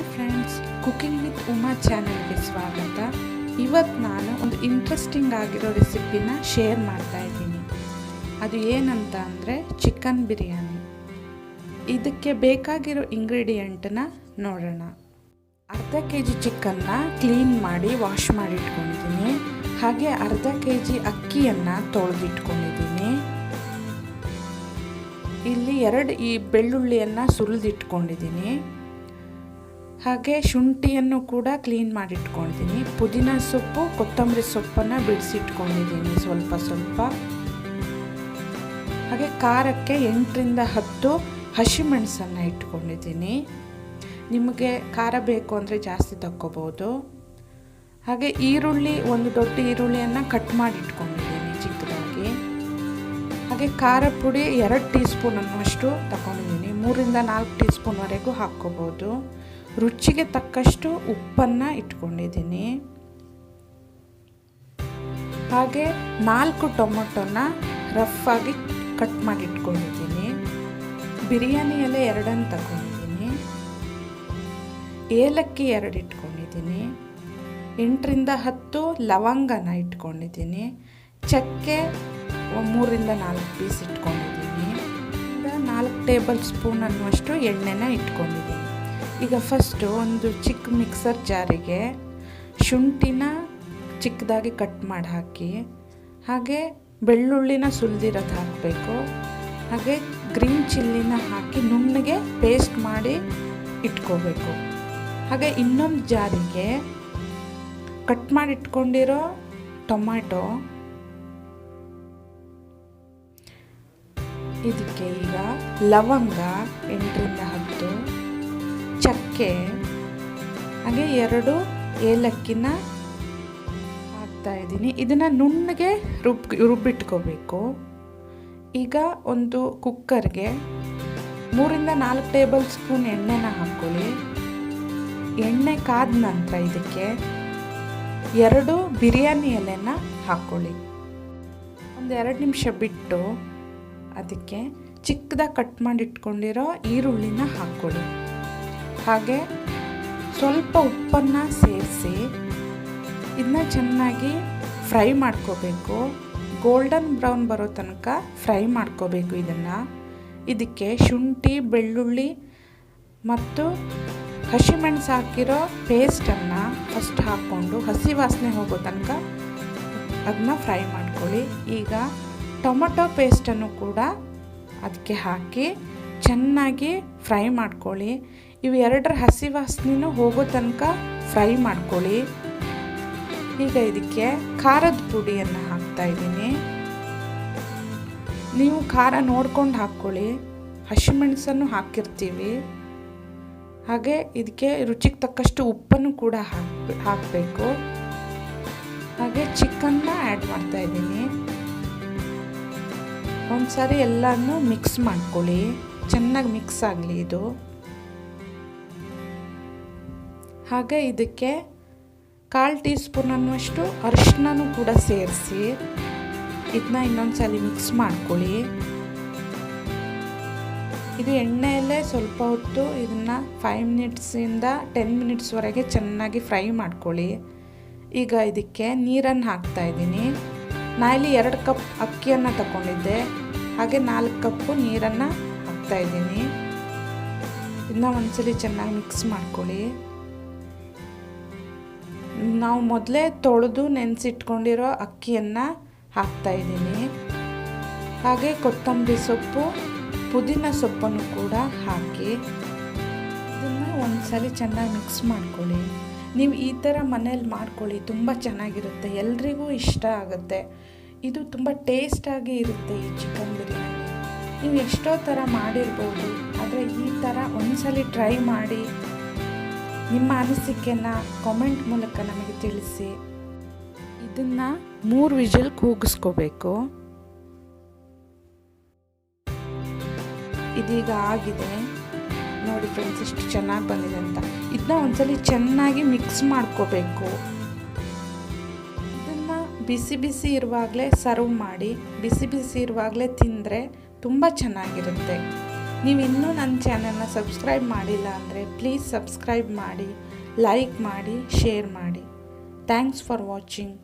Hi friends cooking with Uma ಚಾನಲ್ಗೆ ಸ್ವಾಗತ. ಇವತ್ತು ನಾನು ಒಂದು ಇಂಟ್ರೆಸ್ಟಿಂಗ್ ಆಗಿರೋ ರೆಸಿಪಿನ ಶೇರ್ ಮಾಡ್ತಾ ಇದ್ದೀನಿ. ಅದು ಏನಂತ ಅಂದರೆ ಚಿಕನ್ ಬಿರಿಯಾನಿ ಇದಕ್ಕೆ ಬೇಕಾಗಿರೋ ಇಂಗ್ರೀಡಿಯೆಂಟನ್ನ ನೋಡೋಣ. ಅರ್ಧ ಕೆ ಜಿ ಚಿಕನ್ನ ಕ್ಲೀನ್ ಮಾಡಿ ವಾಶ್ ಮಾಡಿ ಇಟ್ಕೊಂಡಿದ್ದೀನಿ. ಹಾಗೆ ಅರ್ಧ ಕೆ ಜಿ ಅಕ್ಕಿಯನ್ನು ತೊಳೆದಿಟ್ಕೊಂಡಿದ್ದೀನಿ ಇಲ್ಲಿ ಎರಡು ಈ ಬೆಳ್ಳುಳ್ಳಿಯನ್ನು ಸುಲಿದಿಟ್ಕೊಂಡಿದ್ದೀನಿ. ಹಾಗೆ ಶುಂಠಿಯನ್ನು ಕೂಡ ಕ್ಲೀನ್ ಮಾಡಿಟ್ಕೊಂಡಿದ್ದೀನಿ. ಪುದೀನ ಸೊಪ್ಪು, ಕೊತ್ತಂಬರಿ ಸೊಪ್ಪನ್ನು ಬಿಡಿಸಿಟ್ಕೊಂಡಿದ್ದೀನಿ ಸ್ವಲ್ಪ ಸ್ವಲ್ಪ. ಹಾಗೆ ಖಾರಕ್ಕೆ ಎಂಟರಿಂದ ಹತ್ತು ಹಸಿಮೆಣಸನ್ನು ಇಟ್ಕೊಂಡಿದ್ದೀನಿ. ನಿಮಗೆ ಖಾರ ಬೇಕು ಅಂದರೆ ಜಾಸ್ತಿ ತಕ್ಕೋಬೋದು. ಹಾಗೆ ಈರುಳ್ಳಿ, ಒಂದು ದೊಡ್ಡ ಈರುಳ್ಳಿಯನ್ನು ಕಟ್ ಮಾಡಿ ಇಟ್ಕೊಂಡಿದ್ದೀನಿ ಚಿಕ್ಕದಾಗಿ. ಹಾಗೆ ಖಾರ ಪುಡಿ ಎರಡು ಟೀ ಸ್ಪೂನ್ ಅನ್ನುವಷ್ಟು ತಗೊಂಡಿದ್ದೀನಿ ಮೂರಿಂದ ನಾಲ್ಕು ಟೀ ಸ್ಪೂನ್ವರೆಗೂ ಹಾಕ್ಕೋಬೋದು. ರುಚಿಗೆ ತಕ್ಕಷ್ಟು ಉಪ್ಪನ್ನು ಇಟ್ಕೊಂಡಿದ್ದೀನಿ. ಹಾಗೆ ನಾಲ್ಕು ಟೊಮೊಟೊನ ರಫ್ ಆಗಿ ಕಟ್ ಮಾಡಿ ಇಟ್ಕೊಂಡಿದ್ದೀನಿ. ಬಿರಿಯಾನಿ ಎಲೆ ಎರಡನ್ನು ತಗೊಂಡಿದ್ದೀನಿ. ಏಲಕ್ಕಿ ಎರಡು ಇಟ್ಕೊಂಡಿದ್ದೀನಿ. ಎಂಟರಿಂದ ಹತ್ತು ಲವಂಗನ ಇಟ್ಕೊಂಡಿದ್ದೀನಿ. ಚಕ್ಕೆ ಮೂರಿಂದ ನಾಲ್ಕು ಪೀಸ್ ಇಟ್ಕೊಂಡಿದ್ದೀನಿ. ನಾಲ್ಕು ಟೇಬಲ್ ಸ್ಪೂನ್ ಅನ್ನುವಷ್ಟು ಎಣ್ಣೆನ ಇಟ್ಕೊಂಡಿದ್ದೀನಿ. ಈಗ ಫಸ್ಟು ಒಂದು ಚಿಕ್ಕ ಮಿಕ್ಸರ್ ಜಾರಿಗೆ ಶುಂಠಿನ ಚಿಕ್ಕದಾಗಿ ಕಟ್ ಮಾಡಿ ಹಾಕಿ ಹಾಗೆ ಬೆಳ್ಳುಳ್ಳಿನ ಸುಲಿದಿರೋದು ಹಾಕಬೇಕು. ಹಾಗೆ ಗ್ರೀನ್ ಚಿಲ್ಲಿನ ಹಾಕಿ ನುಣ್ಣಗೆ ಪೇಸ್ಟ್ ಮಾಡಿ ಇಟ್ಕೋಬೇಕು. ಹಾಗೆ ಇನ್ನೊಂದು ಜಾರಿಗೆ ಕಟ್ ಮಾಡಿ ಇಟ್ಕೊಂಡಿರೋ ಟೊಮ್ಯಾಟೊ. ಇದಕ್ಕೆ ಈಗ ಲವಂಗ ಎಂಟರಿಂದ ಚಕ್ಕೆ ಹಾಗೆ ಎರಡು ಏಲಕ್ಕಿನ ಹಾಕ್ತಾ ಇದ್ದೀನಿ. ಇದನ್ನು ನುಣ್ಣಗೆ ರುಬ್ ರುಬ್ಬಿಟ್ಕೋಬೇಕು. ಈಗ ಒಂದು ಕುಕ್ಕರ್ಗೆ ಮೂರಿಂದ ನಾಲ್ಕು ಟೇಬಲ್ ಸ್ಪೂನ್ ಎಣ್ಣೆನ ಹಾಕ್ಕೊಳ್ಳಿ. ಎಣ್ಣೆ ಕಾದ ನಂತರ ಇದಕ್ಕೆ ಎರಡು ಬಿರಿಯಾನಿ ಎಲೆನ ಹಾಕ್ಕೊಳ್ಳಿ. ಒಂದು ಎರಡು ನಿಮಿಷ ಬಿಟ್ಟು ಅದಕ್ಕೆ ಚಿಕ್ಕದಾಗಿ ಕಟ್ ಮಾಡಿಟ್ಕೊಂಡಿರೋ ಈರುಳ್ಳಿನ ಹಾಕ್ಕೊಳ್ಳಿ. ಹಾಗೆ ಸ್ವಲ್ಪ ಉಪ್ಪನ್ನು ಸೇರಿಸಿ ಇದನ್ನ ಚೆನ್ನಾಗಿ ಫ್ರೈ ಮಾಡ್ಕೋಬೇಕು. ಗೋಲ್ಡನ್ ಬ್ರೌನ್ ಬರೋ ತನಕ ಫ್ರೈ ಮಾಡ್ಕೋಬೇಕು ಇದನ್ನು. ಇದಕ್ಕೆ ಶುಂಠಿ, ಬೆಳ್ಳುಳ್ಳಿ ಮತ್ತು ಹಸಿಮೆಣಸು ಹಾಕಿರೋ ಪೇಸ್ಟನ್ನು ಫಸ್ಟ್ ಹಾಕ್ಕೊಂಡು ಹಸಿ ವಾಸನೆ ಹೋಗೋ ತನಕ ಅದನ್ನ ಫ್ರೈ ಮಾಡ್ಕೊಳ್ಳಿ. ಈಗ ಟೊಮೊಟೊ ಪೇಸ್ಟನ್ನು ಕೂಡ ಅದಕ್ಕೆ ಹಾಕಿ ಚೆನ್ನಾಗಿ ಫ್ರೈ ಮಾಡ್ಕೊಳ್ಳಿ. ಇವು ಎರಡರ ಹಸಿ ವಾಸನೆನೂ ಹೋಗೋ ತನಕ ಫ್ರೈ ಮಾಡ್ಕೊಳ್ಳಿ. ಈಗ ಇದಕ್ಕೆ ಖಾರದ ಪುಡಿಯನ್ನು ಹಾಕ್ತಾ ಇದ್ದೀನಿ. ನೀವು ಖಾರ ನೋಡ್ಕೊಂಡು ಹಾಕ್ಕೊಳ್ಳಿ. ಹಸಿಮೆಣಸನ್ನು ಹಾಕಿರ್ತೀವಿ. ಹಾಗೆ ಇದಕ್ಕೆ ರುಚಿಗೆ ತಕ್ಕಷ್ಟು ಉಪ್ಪನ್ನು ಕೂಡ ಹಾಕ್ ಹಾಕಬೇಕು. ಹಾಗೆ ಚಿಕನ್ನ ಆ್ಯಡ್ ಮಾಡ್ತಾ ಇದ್ದೀನಿ. ಒಂದ್ಸಾರಿ ಎಲ್ಲನೂ ಮಿಕ್ಸ್ ಮಾಡ್ಕೊಳ್ಳಿ. ಚೆನ್ನಾಗಿ ಮಿಕ್ಸ್ ಆಗಲಿ ಇದು. ಹಾಗೆ ಇದಕ್ಕೆ ಕಾಲು ಟೀ ಸ್ಪೂನ್ ಅನ್ನುವಷ್ಟು ಅರಿಶಿನೂ ಕೂಡ ಸೇರಿಸಿ ಇದನ್ನ ಇನ್ನೊಂದ್ಸಲಿ ಮಿಕ್ಸ್ ಮಾಡ್ಕೊಳ್ಳಿ. ಇದು ಎಣ್ಣೆಯಲ್ಲೇ ಸ್ವಲ್ಪ ಹೊತ್ತು ಇದನ್ನು ಫೈವ್ ಮಿನಿಟ್ಸಿಂದ ಟೆನ್ ಮಿನಿಟ್ಸ್ವರೆಗೆ ಚೆನ್ನಾಗಿ ಫ್ರೈ ಮಾಡ್ಕೊಳ್ಳಿ. ಈಗ ಇದಕ್ಕೆ ನೀರನ್ನು ಹಾಕ್ತಾ ಇದ್ದೀನಿ. ಇಲ್ಲಿ ಎರಡು ಕಪ್ ಅಕ್ಕಿಯನ್ನು ತಗೊಂಡಿದ್ದೆ. ಹಾಗೆ ನಾಲ್ಕು ಕಪ್ಪು ನೀರನ್ನು ಹಾಕ್ತಾ ಇದ್ದೀನಿ. ಇದನ್ನ ಒಂದ್ಸಲಿ ಚೆನ್ನಾಗಿ ಮಿಕ್ಸ್ ಮಾಡ್ಕೊಳ್ಳಿ. ನಾವು ಮೊದಲೇ ತೊಳೆದು ನೆನೆಸಿಟ್ಕೊಂಡಿರೋ ಅಕ್ಕಿಯನ್ನು ಹಾಕ್ತಾ ಇದ್ದೀನಿ. ಹಾಗೆ ಕೊತ್ತಂಬರಿ ಸೊಪ್ಪು, ಪುದೀನ ಸೊಪ್ಪನ್ನು ಕೂಡ ಹಾಕಿ ಇದನ್ನು ಒಂದ್ಸಲಿ ಚೆನ್ನಾಗಿ ಮಿಕ್ಸ್ ಮಾಡ್ಕೊಳ್ಳಿ. ನೀವು ಈ ಥರ ಮನೇಲಿ ಮಾಡ್ಕೊಳ್ಳಿ, ತುಂಬ ಚೆನ್ನಾಗಿರುತ್ತೆ, ಎಲ್ರಿಗೂ ಇಷ್ಟ ಆಗುತ್ತೆ. ಇದು ತುಂಬ ಟೇಸ್ಟಾಗಿ ಇರುತ್ತೆ ಈ ಚಿಕನ್ ಬಿರಿಯಾನಿ. ನೀವು ಎಷ್ಟೋ ಥರ ಮಾಡಿರ್ಬೋದು, ಆದರೆ ಈ ಥರ ಒಂದ್ಸಲಿ ಟ್ರೈ ಮಾಡಿ ನಿಮ್ಮ ಅನಿಸಿಕೆನ ಕಾಮೆಂಟ್ ಮೂಲಕ ನಮಗೆ ತಿಳಿಸಿ. ಇದನ್ನು ಮೂರು ವಿಜಲ್ ಕೂಗಿಸ್ಕೋಬೇಕು. ಇದೀಗ ಆಗಿದೆ. ನೋಡಿ ಫ್ರೆಂಡ್ಸ್ ಎಷ್ಟು ಚೆನ್ನಾಗಿ ಬಂದಿದೆ ಅಂತ. ಇದನ್ನ ಒಂದ್ಸಲಿ ಚೆನ್ನಾಗಿ ಮಿಕ್ಸ್ ಮಾಡ್ಕೋಬೇಕು. ಇದನ್ನು ಬಿಸಿ ಬಿಸಿ ಇರುವಾಗಲೇ ಸರ್ವ್ ಮಾಡಿ ಬಿಸಿ ಬಿಸಿ ಇರುವಾಗಲೇ ತಿಂದರೆ ತುಂಬ ಚೆನ್ನಾಗಿರುತ್ತೆ. ನೀವು ಇನ್ನೂ ನನ್ನ ಚಾನಲ್ನ ಸಬ್ಸ್ಕ್ರೈಬ್ ಮಾಡಿಲ್ಲ ಅಂದರೆ ಪ್ಲೀಸ್ ಸಬ್ಸ್ಕ್ರೈಬ್ ಮಾಡಿ, ಲೈಕ್ ಮಾಡಿ, ಶೇರ್ ಮಾಡಿ. Thanks for watching.